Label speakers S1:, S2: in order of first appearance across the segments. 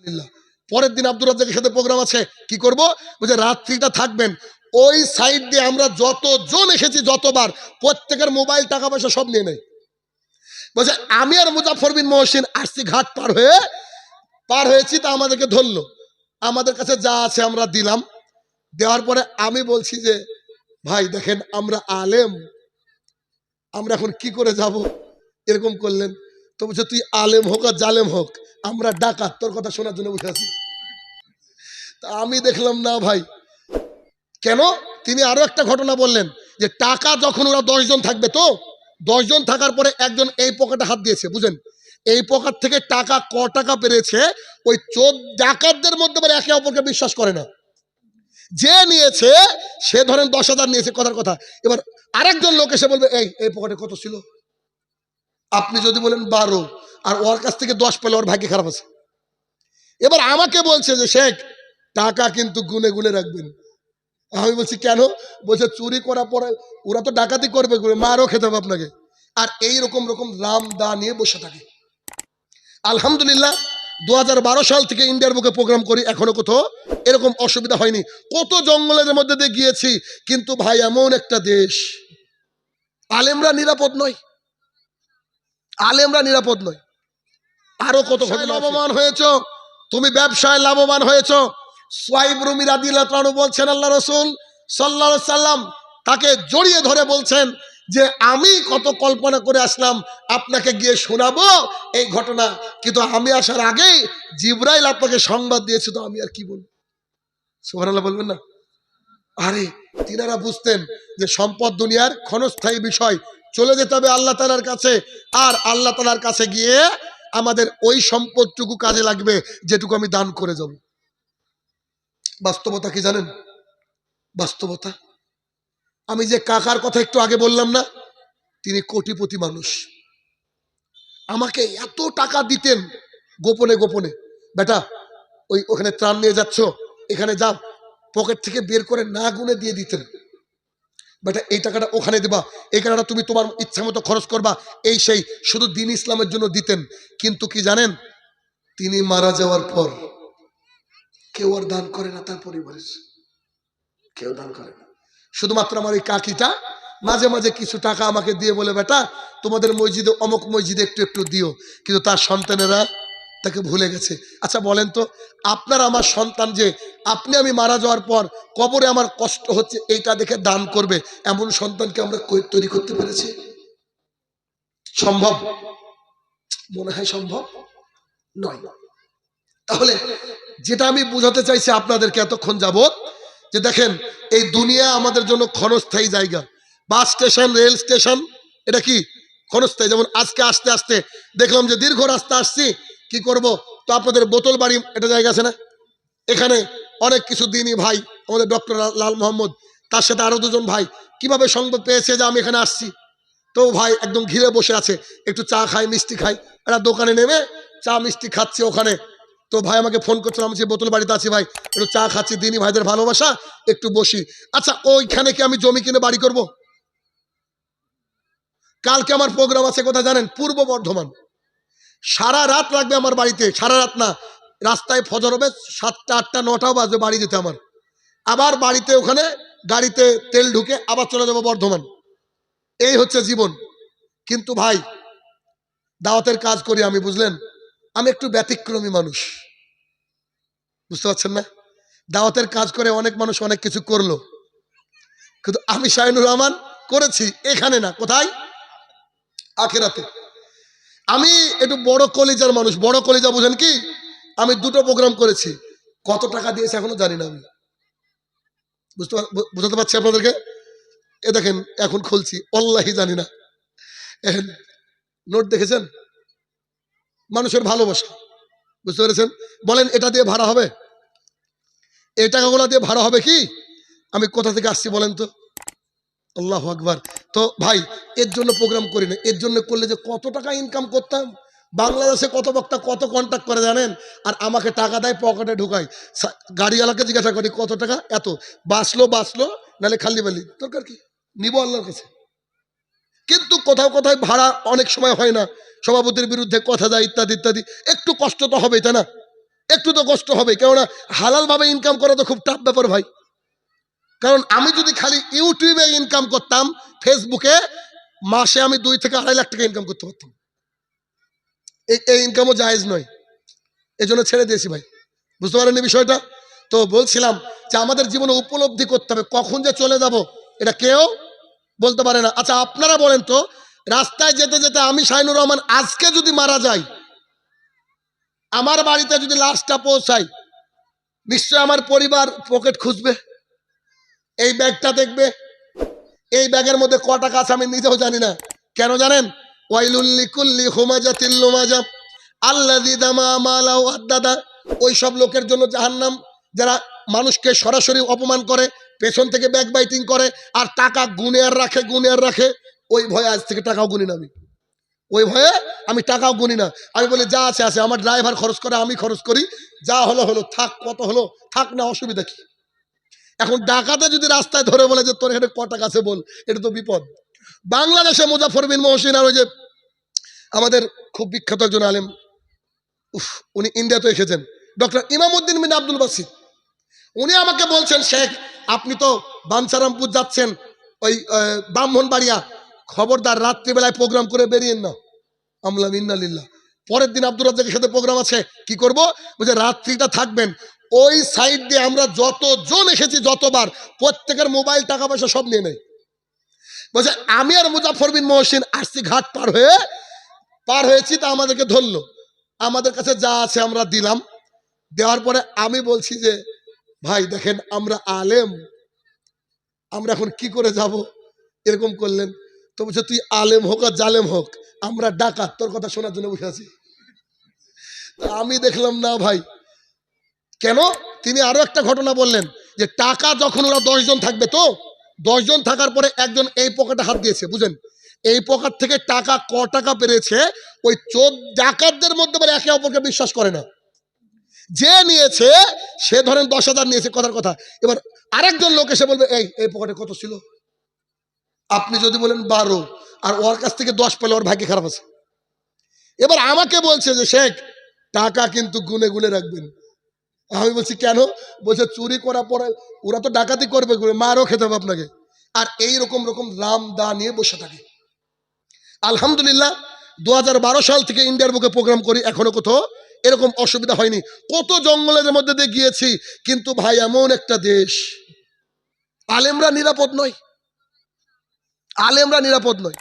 S1: আলহামদুলিল্লাহ। পরের দিন আব্দুর রাজ্জাকের সাথে প্রোগ্রাম আছে, কি করব? বলছে, রাত্রিটা থাকবেন। ওই সাইড দিয়ে আমরা যতজন এসেছি, যতবার, প্রত্যেকের মোবাইল টাকা পয়সা সব নিয়ে নেয় বলছে, আমি আর মুজাফর মহসিন আসছি ঘাট পার হয়ে। পার হয়েছি তা আমাদেরকে ধরলো। আমাদের কাছে যা আছে আমরা দিলাম। দেওয়ার পরে আমি বলছি যে, ভাই, দেখেন, আমরা আলেম। আমরা এখন কি করে যাব? এরকম করলেন। তো বলছে, তুই আলেম হোক আর জালেম হোক, আমরা ডাকাত, তোর কথা শোনার জন্য বসে আছি। তা আমি দেখলাম, না ভাই। কেন? তিনি আরও একটা ঘটনা বললেন, যে টাকা যখন ওরা দশজন থাকবে তো দশজন থাকার পরে একজন এই পকেটে হাত দিয়েছে, বুঝেন? এই পকেট থেকে টাকা, ক টাকা পেরেছে, ওই চোদ ডাকাতদের মধ্যে মানে একে অপরকে বিশ্বাস করে না। যে নিয়েছে, সে ধরেন দশ হাজার নিয়েছে, কথার কথা। এবার আরেকজন লোক এসে বলবে, এই এই পকেটে কত ছিল? আপনি যদি বলেন বারো, আর ওর কাছ থেকে দশ পেলে ওর ভাগ্য খারাপ আছে। এবার আমাকে বলছে যে, শেখ, টাকা কিন্তু গুনে গুনে রাখবেন। আমি বলছি, কেন? বলছে, চুরি করার পরে ওরা তো ডাকাতি করবে মারও খেতে হবে আপনাকে। আর এই রকম রকম রাম দা নিয়ে বসে থাকে। আলহামদুলিল্লাহ দু হাজার বারো সাল থেকে ইন্ডিয়ার বুকে প্রোগ্রাম করি, এখনও কোথাও এরকম অসুবিধা হয়নি। কত জঙ্গলের মধ্যে দিয়ে গিয়েছি, কিন্তু ভাই, এমন একটা দেশ। আলেমরা নিরাপদ নয়। আলেমরা নিরাপদ নয়। আরও কত লাভবান হয়েছ? তুমি ব্যবসায় লাভবান হয়েছ? সোয়াইব রুমি রাদিল্লাহ বলছেন আল্লাহ রসুল সাল্লা সাল্লাম তাকে জড়িয়ে ধরে বলছেন যে আমি কত কল্পনা করে আসলাম আপনাকে গিয়ে শোনাবো এই ঘটনা। কিন্তু আমি আসার আগেই জিব্রাইল আপনাকে সংবাদ দিয়েছে তো আমি আর কি বলব? সুবহানাল্লাহ বলবেন না? আরে তিনারা বুঝতেন যে সম্পদ দুনিয়ার ক্ষণস্থায়ী বিষয় চলে যেতে হবে আল্লাহ তালার কাছে। আর আল্লাহ তালার কাছে গিয়ে আমাদের ওই সম্পদটুকু কাজে লাগবে, যেটুকু আমি দান করে যাব। বাস্তবতা কি জানেন? বাস্তবতা? আমি যে কাকার কথা একটু আগে বললাম না, তিনি কোটিপতি মানুষ। আমাকে এত টাকা দিতেন গোপনে গোপনে। বেটা, ওই ওখানে ত্রাণ নিয়ে যাচ্ছ, এখানে যাও, পকেট থেকে বের করে না গুনে দিয়ে দিতেন। বেটা, এই টাকাটা ওখানে দেবা। এই টাকাটা তুমি তোমার ইচ্ছা মতো খরচ করবা। এই সেই, শুধু দিন ইসলামের জন্য দিতেন। কিন্তু কি জানেন? তিনি মারা যাওয়ার পর কেউ আর দান করে না, তার পরিবারের কেউ দান করে না। শুধুমাত্র আমার ওই কাকিটা, মাঝে মাঝে কিছু টাকা আমাকে দিয়ে বলে, বেটা, তোমাদের মসজিদে, অমুক মসজিদে একটু একটু দিও। কিন্তু তার সন্তানেরা তাকে ভুলে গেছে। আচ্ছা বলেন তো, আপনার আমার সন্তান যে, আপনি আমি মারা যাওয়ার পর কবরে আমার কষ্ট হচ্ছে, এইটা দেখে দান করবে, এমন সন্তানকে আমরা তৈরি করতে পেরেছি? সম্ভব? মনে হয় সম্ভব নয়। তাহলে যেটা আমি বোঝাতে চাইছি আপনাদেরকে এতক্ষণ যাবত যে দেখেন, এই দুনিয়া আমাদের জন্য ক্ষণস্থায়ী জায়গা। বাস স্টেশন, রেল স্টেশন, এটা কি? ক্ষণস্থায়ী। যেমন আজকে আসতে আসতে দেখলাম যে দীর্ঘ রাস্তা আসছি কি করব? তো আপনাদের বোতল বাড়ি এটা জায়গা আছে না? এখানে অনেক কিছু দিনই ভাই, আমাদের ডক্টর লাল মোহাম্মদ, তার সাথে আরও দুজন ভাই। কীভাবে সংবাদ পেয়েছে যে আমি এখানে আসছি? তো ভাই একদম ঘিরে বসে আছে, একটু চা খাই, মিষ্টি খাই। একটা দোকানে নেমে চা, মিষ্টি খাচ্ছি ওখানে। তো ভাই আমাকে ফোন করছিল, আমি সেই বোতল বাড়িতে আছি ভাই, একটু চা খাচ্ছি, দিনই ভাইদের ভালোবাসা, একটু বসি। আচ্ছা ওইখানে কি আমি জমি কিনে বাড়ি করব? কালকে আমার প্রোগ্রাম আছে, কোথায় জানেন? পূর্ব বর্ধমান। সারা রাত লাগবে আমার বাড়িতে, সারা রাত না। রাস্তায় ফজর হবে, সাতটা, আটটা নটাও বাজবে বাড়ি যেতে আমার। আবার বাড়িতে ওখানে গাড়িতে তেল ঢুকে আবার চলে যাব বর্ধমান। এই হচ্ছে জীবন। কিন্তু ভাই, দাওয়াতের কাজ করি আমি, বুঝলেন? আমি একটু ব্যতিক্রমী মানুষ। বুঝতে পারছেন না? দাওয়াতের কাজ করে অনেক মানুষ অনেক কিছু করল। কিন্তু আমি শাহিনুর রহমান করেছি, এখানে না, কোথায়? আখেরাতে। আমি একটু বড় কলিজার মানুষ, বড় কলিজা বুঝেন কি? আমি দুটো প্রোগ্রাম করেছি। কত টাকা দিয়েছে এখনও জানি না আমি। বুঝতে বুঝাতে পারছি আপনাদেরকে? এ দেখেন, এখন খুলছি। অল্লাহি জানি না। নোট দেখেছেন? মানুষের ভালোবাসা। বুঝতে পেরেছেন? বলেন, এটা দিয়ে ভাড়া হবে? এই টাকাগুলো দিয়ে ভাড়া হবে কি? আমি কোথা থেকে আসছি বলেন তো? আল্লাহ আকবার। তো ভাই, এর জন্য প্রোগ্রাম করি না। এর জন্য করলে যে কত টাকা ইনকাম করতাম? বাংলাদেশে কত বক্তা কত কন্ট্যাক্ট করে জানেন? আর আমাকে টাকা দেয় পকেটে ঢুকায়। গাড়িওয়ালাকে জিজ্ঞাসা করি, কত টাকা? এত। বাঁচলো বাঁচলো, নাহলে খালি বালি। দরকার কি? নিব আল্লাহর কাছে। কিন্তু কোথাও কোথাও ভাড়া অনেক সময় হয় না। সভাপতির বিরুদ্ধে কথা যায়, ইত্যাদি ইত্যাদি। একটু কষ্ট তো হবে তাই না? একটু তো কষ্ট হবে কেননা হালালভাবে ইনকাম করা তো খুব টাফ ব্যাপার ভাই। কারণ আমি যদি খালি ইউটিউবে ইনকাম করতাম, ফেসবুকে মাসে আমি দুই থেকে আড়াই লাখ টাকা ইনকাম করতে পারতাম। এই ইনকামও জায়েজ নয়। এই জন্য ছেড়ে দিয়েছি ভাই। বুঝতে পারেননি বিষয়টা? তো বলছিলাম যে আমাদের জীবনে উপলব্ধি করতে হবে, কখন যে চলে যাব, এটা কেউ বলতে পারে না। আচ্ছা আপনারা বলেন তো, রাস্তায় যেতে যেতে আমি শাহিনুর রহমান আজকে যদি মারা যাই, আমার বাড়িতে যদি লাশটা পৌঁছাই নিশ্চয় আমার পরিবার পকেট খুঁজবে? এই ব্যাগটা দেখবে? এই ব্যাগের মধ্যে ক টাকা আছে আমি নিজেও জানি না। কেন জানেন? ওয়াইলুল্লি কুল্লি হুমাজা তিল্লুমাজা আল্লাদি দামা মালাও আদাদা ওই সব লোকের জন্য জাহান্নাম। যারা মানুষকে সরাসরি অপমান করে, পেছন থেকে ব্যাক বাইটিং করে, আর টাকা গুনে আর রাখে গুনে আর রাখে, ওই ভয়ে আজ থেকে টাকাও গুনি না আমি। ওই ভয়ে আমি টাকাও গুনি না। আমি বলি, যা আছে আছে। আমার ড্রাইভার খরচ করে, আমি খরচ করি। যা হলো হলো। থাক, কত হলো, থাক না, অসুবিধা কি? এখন ডাকাতে যদি রাস্তায় ধরে বলে যে তোর এখানে ক টাকা আছে বল এটা তো বিপদ। বাংলাদেশে মুজাফর বিন মহসিন আর ওই যে আমাদের খুব বিখ্যাত একজন আলেম উফ উনি ইন্ডিয়াতে এসেছেন। ডক্টর ইমামউদ্দিন বিন আব্দুল বাসিদ। উনি আমাকে বলছেন শেখ আপনি তো বাঞ্ছারামপুর যাচ্ছেন ওই আহ, ব্রাহ্মণবাড়িয়া। খবরদার রাত্রিবেলায় প্রোগ্রাম করে বেরিয়েন না আমলাম ইন্নালিল্লাহ পরের দিন আব্দুর রাজ্জাকের সাথে প্রোগ্রাম আছে কি করব? বলছে রাত্রিটা থাকবেন ওই সাইড দিয়ে আমরা যতজন এসেছি যতবার, প্রত্যেকের মোবাইল টাকা পয়সা সব নিয়ে নেয় বলছে, আমি আর মুজাফর বিন মহসিন আসছি ঘাট পার হয়ে, পার হয়েছি তা আমাদেরকে ধরলো। আমাদের কাছে যা আছে আমরা দিলাম। দেওয়ার পরে আমি বলছি যে, ভাই, দেখেন, আমরা আলেম। আমরা এখন কি করে যাব? এরকম করলেন। তো বলছে, তুই আলেম হোক আর জালেম হোক, আমরা ডাকাত। তোর কথা শোনার জন্য বসে আছি। আমি দেখলাম, না ভাই কেন? তিনি আরও একটা ঘটনা বললেন যে টাকা যখন ওরা দশজন থাকবে তো, দশজন থাকার পরে একজন এই পকেটে হাত দিয়েছে, বুঝেন? এই পকেট থেকে টাকা ক টাকা পেরেছে ওই চোদ ডাকাতদের মধ্যে বলে একে অপরকে বিশ্বাস করে না। যে নিয়েছে, সে ধরেন দশ হাজার নিয়েছে, কথার কথা। এবার আরেকজন লোক এসে বলবে, এই এই পকেটে কত ছিল? আপনি যদি বলেন বারো, আর ওর কাছ থেকে দশ পেলে ওর ভাগ্য খারাপ আছে। এবার আমাকে বলছে যে, শেখ, টাকা কিন্তু গুনে গুনে রাখবেন। আমি বলছি, কেন? বলছে, চুরি করার পরে ওরা তো ডাকাতি করবে মারও খেতে হবে আপনাকে। আর এই রকম রকম রাম দা নিয়ে বসে থাকে। আলহামদুলিল্লাহ দু হাজার বারো সাল থেকে ইন্ডিয়ার বুকে প্রোগ্রাম করি, এখনও কোথাও এরকম অসুবিধা হয়নি। কত জঙ্গলের মধ্যে দিয়ে গিয়েছি, কিন্তু ভাই, এমন একটা দেশ। আলেমরা নিরাপদ নয়। আলেমরা নিরাপদ নয়।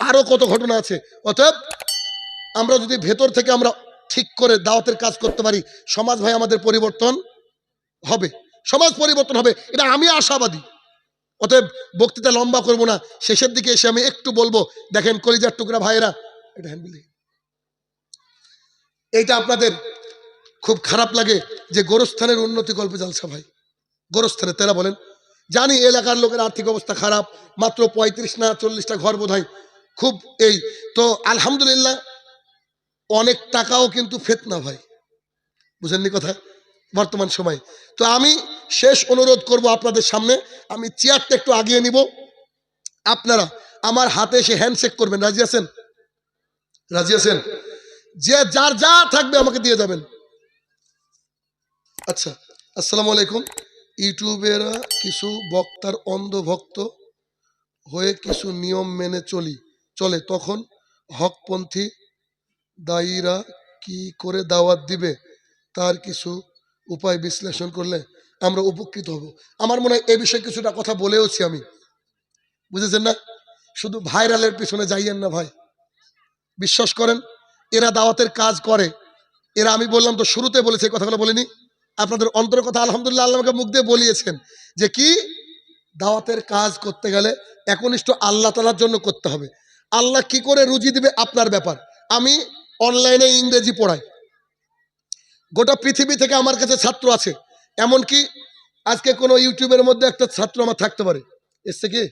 S1: আরও কত ঘটনা আছে। অতএব, আমরা যদি ভেতর থেকে আমরা ঠিক করে দাওয়াতের কাজ করতে পারি। সমাজ ভাই, আমাদের পরিবর্তন হবে। সমাজ পরিবর্তন হবে। এটা আমি আশাবাদী। অতএব বক্তৃতা লম্বা করব না। শেষের দিকে এসে আমি একটু বলব, দেখেন কলিজার টুকরা ভাইয়েরা, এটা হ্যান্ড বিলি। এইটা আপনাদের খুব খারাপ লাগে যে গোরস্থানের উন্নতি গল্পে জালসা ভাই। গোরস্থানে তারা বলেন, জানি এলাকার লোকের আর্থিক অবস্থা খারাপ, মাত্র পঁয়ত্রিশ না চল্লিশটা ঘর বোধ খুব এই। তো আলহামদুলিল্লাহ অনেক টাকাও কিন্তু ফেতনা ভাই। বুঝেননি কথা? বর্তমান সময়। তো আমি শেষ অনুরোধ করব আপনাদের সামনে। আমি চেয়ারটা একটু আগিয়ে নিব। আপনারা আমার হাতে এসে হ্যান্ডশেক করবেন। রাজি আছেন? রাজি আছেন? যে যার যা থাকবে আমাকে দিয়ে যাবেন। আচ্ছা আসসালামু আলাইকুম। ইউটিউবেরা কিছু বক্তার অন্ধ ভক্ত হয়ে কিছু নিয়ম মেনে চলি। চলে তখন হকপন্থী দায়ীরা কি করে দাওয়াত দিবে, তার কিছু উপায় বিশ্লেষণ করলে আমরা উপকৃত হব। আমার মনে হয় এ বিষয়ে কিছুটা কথা বলেওছি আমি। বুঝেছেন না? শুধু ভাইরালের পিছনে যাইয়েন না ভাই। বিশ্বাস করেন, এরা দাওয়াতের কাজ করে। এরা আমি বললাম তো শুরুতে বলেছে কথাগুলো বলিনি। আপনাদের অন্তরের কথা আলহামদুলিল্লাহ আল্লাহকে মুখ দিয়ে বলিয়েছেন যে কি? দাওয়াতের কাজ করতে গেলে একনিষ্ঠ আল্লাহ তালার জন্য করতে হবে। আল্লাহ কি করে রুজি দিবে? আপনার ব্যাপার। আমি অনলাইনে ইংরেজি পড়ায় গোটা পৃথিবী থেকে আমার কাছে ছাত্র আছে। এমনকি আজকে কোনো ইউটিউবের মধ্যে একটা ছাত্র আমার থাকতে পারে। এসছে কি?